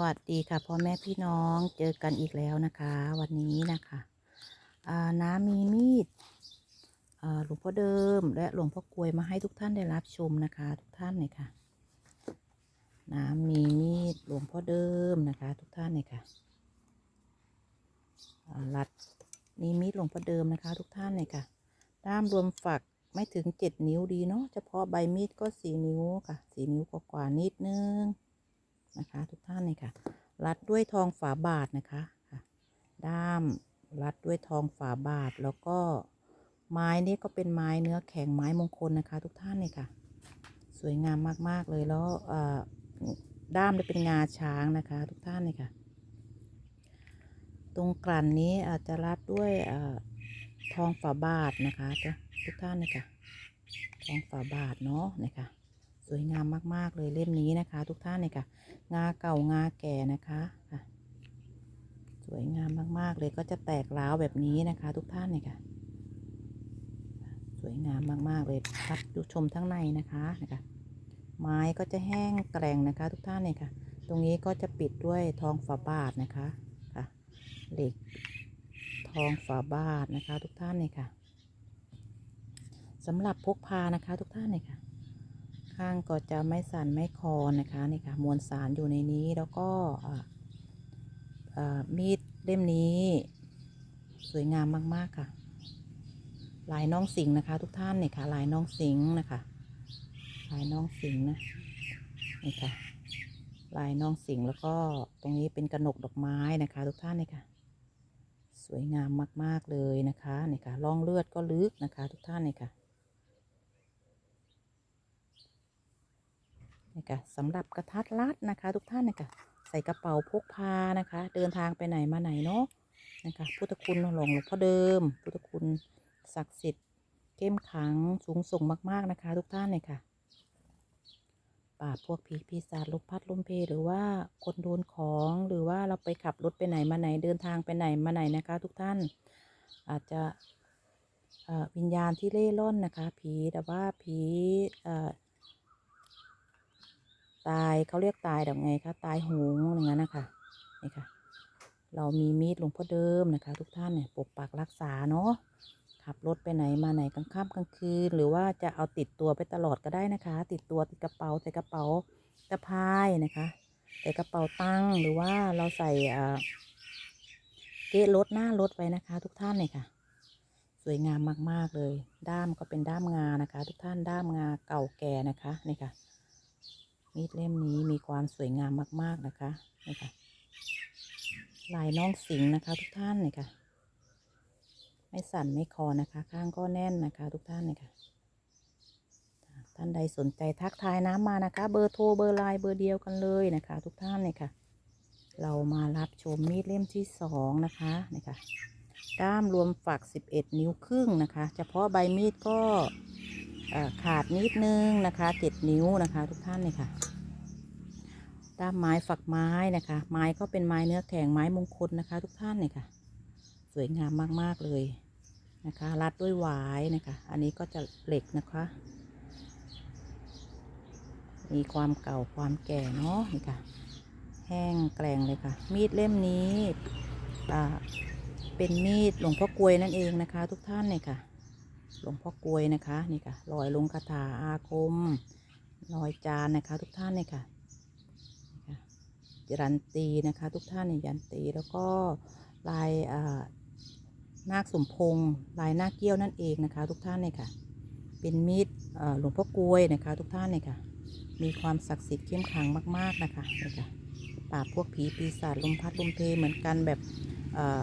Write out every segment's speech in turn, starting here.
วัสดีค่ะพ่อแม่พี่น้องเจอกันอีกแล้วนะคะ วันนี้นะคะน้ามีมีดหลวงพ่อเดิม และหลวงพ่อกลวยมาให้ทุกท่านได้รับชมนะคะ ทุกท่านเลยค่ะน้ามีมีดหลวงพ่อเดิมนะคะ ทุกท่านเลยค่ะรัดนี่มีดหลวงพ่อเดิมนะคะ ทุกท่านเลยค่ะ ด้ามรวมฝักไม่ถึงเจ็ดนิ้วดีเนาะเฉพาะใบมีดก็สี่นิ้วค่ะสี่นิ้วกว่านิดนึง นะคะ ทุกท่านเลยค่ะ รัดด้วยทองฝาบาทนะคะค่ะด้ามรัดด้วยทองฝาบาทแล้วก็ไม้นี่ก็เป็นไม้เนื้อแข็งไม้มงคลนะคะ ทุกท่านเลยค่ะ สวยงามมากๆเลยแล้วด้ามจะเป็นงาช้างนะคะ ทุกท่านเลยค่ะ ตรงกลั่นนี้อาจจะรัดด้วยอทองฝาบาทนะคะทุกท่านเลยค่ะทองฝาบาทเนาะนะคะ สวยงามมาก ๆ เลยเล่มนี้นะคะ ทุกท่านเลยค่ะ งาเก่างาแก่นะคะค่ะ สวยงามมาก ๆ เลยก็จะแตกร้าวแบบนี้นะคะ ทุกท่านเลยค่ะ สวยงามมาก ๆ เลยครับดูชมทั้งในนะคะนะคะ ไม้ก็จะแห้งแกร่งนะคะ ทุกท่านเลยค่ะ ตรงนี้ก็จะปิดด้วยทองฝาบาทนะคะค่ะ เหล็กทองฝาบาทนะคะ ทุกท่านเลยค่ะสำหรับพกพานะคะ ทุกท่านเลยค่ะ ข้างก็จะไม่สั่นไม่คลอนนะคะนี่ค่ะมวลสารอยู่ในนี้แล้วก็มีดเล่มนี้ สวยงามมากๆค่ะลายน้องสิงนะคะ ทุกท่านนี่ค่ะลายน้องสิงนะคะลายน้องสิงนะนี่ค่ะลายน้องสิงแล้วก็ตรงนี้เป็นกระหนกดอกไม้นะคะ ทุกท่านนี่ค่ะ สวยงามมากๆเลยนะคะนี่ค่ะร่องเลือดก็ลึกนะคะ ทุกท่านนี่ค่ะ นี่ค่ะสำหรับกระทัดรัดนะคะ ทุกท่านนะคะใส่กระเป๋าพกพานะคะ เดินทางไปไหนมาไหนเนาะนะคะพุทธคุณหลวงหลวงพ่อเดิม พุทธคุณศักดิ์สิทธิ์เข้มขังสูงส่งมาก ๆ นะคะ ทุกท่านเลยค่ะปราบพวกผีปีศาจลมพัดลมเพหรือว่าคนโดนของหรือว่าเราไปขับรถไปไหนมาไหนเดินทางไปไหนมาไหนนะคะ ทุกท่านอาจจะวิญญาณที่เล่ร่อนนะคะ ผีแต่ว่าผีเอ่อ ตายเขาเรียกตายแบบไงคะตายหงอย่างนั้นนะคะนี่ค่ะ เรามีมีดหลวงพ่อเดิมนะคะ ทุกท่านเนี่ยปกปักรักษาเนาะขับรถไปไหนมาไหนกลางค่ำกลางคืน หรือว่าจะเอาติดตัวไปตลอดก็ได้นะคะ ติดตัวติดกระเป๋าใส่กระเป๋าสะพายนะคะใส่กระเป๋าตังค์หรือว่าเราใส่อ่าเกะรถหน้ารถไว้นะคะ ทุกท่านเนี่ยค่ะ สวยงามมากๆเลย ด้ามก็เป็นด้ามงานะคะ ทุกท่านด้ามงาเก่าแก่นะคะนี่ค่ะ มีดเล่มนี้มีความสวยงามมาก ๆ นะคะนี่ค่ะ ลายน้องสิงห์นะคะ ทุกท่านนี่ค่ะ ไม่สั่นไม่คลอนนะคะ ข้างก็แน่นนะคะ ทุกท่านนี่ค่ะ ท่านใดสนใจทักทายน้ำมานะคะ เบอร์โทรเบอร์ไลน์เบอร์เดียวกันเลยนะคะ ทุกท่านนี่ค่ะ เรามารับชมมีดเล่มที่สองนะคะนี่ค่ะด้ามรวมฝัก 11 นิ้วครึ่งนะคะ เฉพาะใบมีดก็ ขาดนิดนึงนะคะ7นิ้วนะคะ ทุกท่านนี่ค่ะด้ามไม้ฝักไม้นะคะ ไม้ก็เป็นไม้เนื้อแข็งไม้มงคลนะคะ ทุกท่านเนี่ยค่ะ สวยงามมาก ๆ เลยนะคะ รัดด้วยหวายนะคะ อันนี้ก็จะเหล็กนะคะ มีความเก่าความแก่เนาะนี่ค่ะ แห้งแกร่งเลยค่ะ มีดเล่มนี้อ่าเป็นมีดหลวงพ่อกลวยนั่นเองนะคะ ทุกท่านเนี่ยค่ะ หลวงพ่อกลวยนะคะนี่ค่ะลอยลงคาถาอาคมลอยจานนะคะ ทุกท่านเนี่ยค่ะยันตีนะคะ ทุกท่านเนี่ยยันตีแล้วก็ลายอ่านาคสมพงษ์ลายนาคเกี้ยวนั่นเองนะคะ ทุกท่านเนี่ยค่ะ เป็นมีดเอ่อหลวงพ่อกลวยนะคะ ทุกท่านเนี่ยค่ะ มีความศักดิ์สิทธิ์เข้มขลังมาก ๆนะคะนี่ค่ะปราบพวกผีปีศาจลมพัดลมเพเหมือนกันแบบอ่อ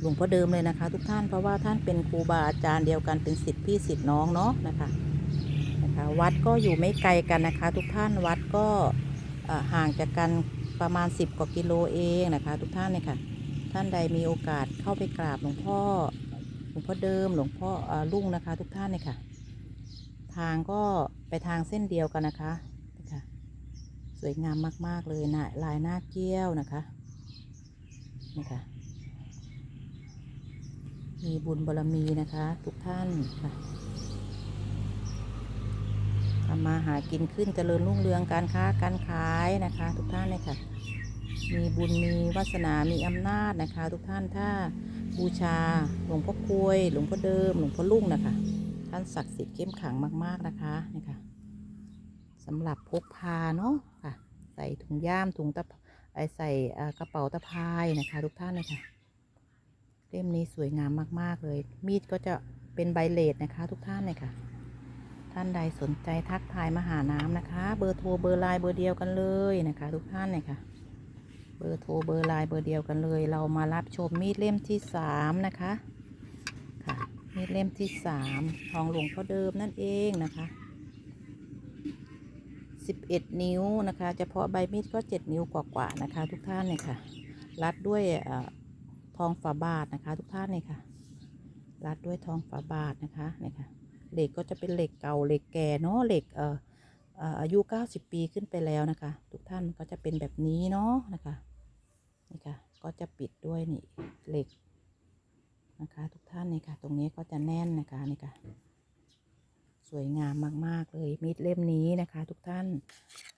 หลวงพ่อเดิมเลยนะคะ ทุกท่านเพราะว่าท่านเป็นครูบาอาจารย์เดียวกันเป็นสิทธิพี่สิทธิน้องเนาะนะคะนะคะ วัดก็อยู่ไม่ไกลกันนะคะ ทุกท่านวัดก็ห่างจากกันประมาณ 10 กว่ากิโลเองนะคะ ทุกท่านเนี่ยค่ะ ท่านใดมีโอกาสเข้าไปกราบหลวงพ่อหลวงพ่อเดิมหลวงพ่ออลุงนะคะ ทุกท่านเนี่ยค่ะ ทางก็ไปทางเส้นเดียวกันนะคะนี่ค่ะสวยงามมาก ๆ เลยนะลายหน้าเกี้ยวนะคะนี่ค่ะ มีบุญบารมีนะคะ ทุกท่านค่ะทำมาหากินขึ้นเจริญรุ่งเรืองการค้าการขายนะคะ ทุกท่านเลยค่ะ มีบุญมีวาสนามีอำนาจนะคะ ทุกท่านถ้าบูชาหลวงพ่อกลวยหลวงพ่อเดิม หลวงพ่อลุ่งนะคะ ท่านศักดิ์สิทธิ์เข้มขังมาก ๆนะคะนี่ค่ะสำหรับพกพาเนาะค่ะ ใส่ถุงย่ามถุงตะไอใส่กระเป๋าตะพายนะคะ ทุกท่านเลยค่ะ เล่มนี้สวยงามมาก ๆ เลย มีดก็จะเป็นใบเลดนะคะ ทุกท่านเลยค่ะ ท่านใดสนใจทักทายมาหาน้ำนะคะ เบอร์โทรเบอร์ไลน์เบอร์เดียวกันเลยนะคะ ทุกท่านเลยค่ะ เบอร์โทรเบอร์ไลน์เบอร์เดียวกันเลย เรามารับชมมีดเล่มที่สามนะคะค่ะมีดเล่มที่สามทองหลวงพ่อเดิมนั่นเองนะคะสิบเอ็ดนิ้วนะคะ เฉพาะใบมีดก็เจ็ดนิ้วกว่าๆนะคะ ทุกท่านเนี่ยค่ะ รัดด้วยเออ ทองฝาบาทนะคะ ทุกท่านเนี่ยค่ะ รัดด้วยทองฝาบาทนะคะเนี่ยค่ะเหล็กก็จะเป็นเหล็กเก่าเหล็กแก่เนาะเหล็กเอ่อเอ่ออายุ 90 ปีขึ้นไปแล้วนะคะ ทุกท่านก็จะเป็นแบบนี้เนาะนะคะนี่ค่ะก็จะปิดด้วยนี่เหล็กนะคะ ทุกท่านนี่ค่ะ ตรงนี้ก็จะแน่นนะคะนี่ค่ะสวยงามมาก ๆ เลยมีดเล่มนี้นะคะ ทุกท่าน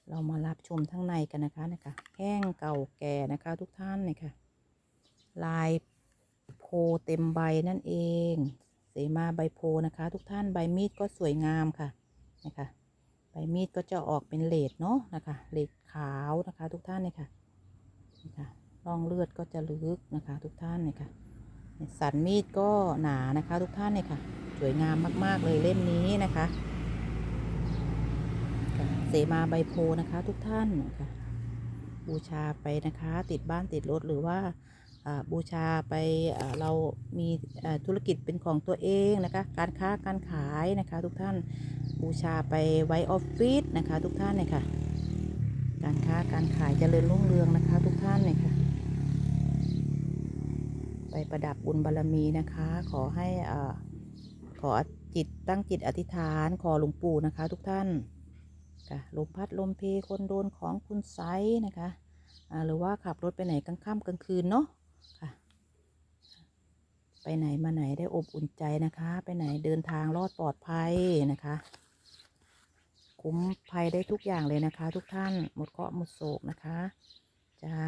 เรามารับชมทั้งในกันนะคะนะคะแห้งเก่าแก่นะคะ ทุกท่านนี่ค่ะ ลายโพเต็มใบนั่นเอง เสมาใบโพนะคะ ทุกท่านใบมีดก็สวยงามค่ะนะคะใบมีดก็จะออกเป็นเลดเนาะนะคะเลดขาวนะคะ ทุกท่านเนี่ยค่ะนี่ค่ะร่องเลือดก็จะลึกนะคะ ทุกท่านเนี่ยค่ะสันมีดก็หนานะคะ ทุกท่านเนี่ยค่ะ สวยงามมาก ๆ เลยเล่มนี้นะคะเสมาใบโพนะคะ ทุกท่านนะคะบูชาไปนะคะ ติดบ้านติดรถหรือว่า บูชาไปเรามีธุรกิจเป็นของตัวเองนะคะ การค้าการขายนะคะ ทุกท่านบูชาไปไว้ออฟฟิศนะคะ ทุกท่านเนี่ยค่ะ การค้าการขายจเจริญรุ่งเรืองนะคะ ทุกท่านเนี่ยค่ะ ไปประดับบุญบารมีนะคะ ขอให้ขอจิตตั้งจิตอธิษฐานขอหลวงปู่นะคะ ทุกท่านค่ะลมพัดลมเพคนโดนของคุณไซนะคะหรือว่าขับรถไปไหนกลางค่ำกลางคืนเนาะ ไปไหนมาไหนได้อบอุ่นใจนะคะ ไปไหนเดินทางรอดปลอดภัยนะคะ คุ้มภัยได้ทุกอย่างเลยนะคะ ทุกท่านหมดเคราะห์หมดโศกนะคะจ้า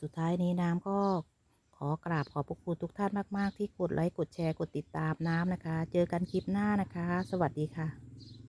สุดท้ายนี้น้ำก็ขอกราบขอบพระคุณทุกท่านมาก ๆ ที่กดไลค์ กดแชร์ กดติดตามน้ำนะคะ เจอกันคลิปหน้านะคะ สวัสดีค่ะ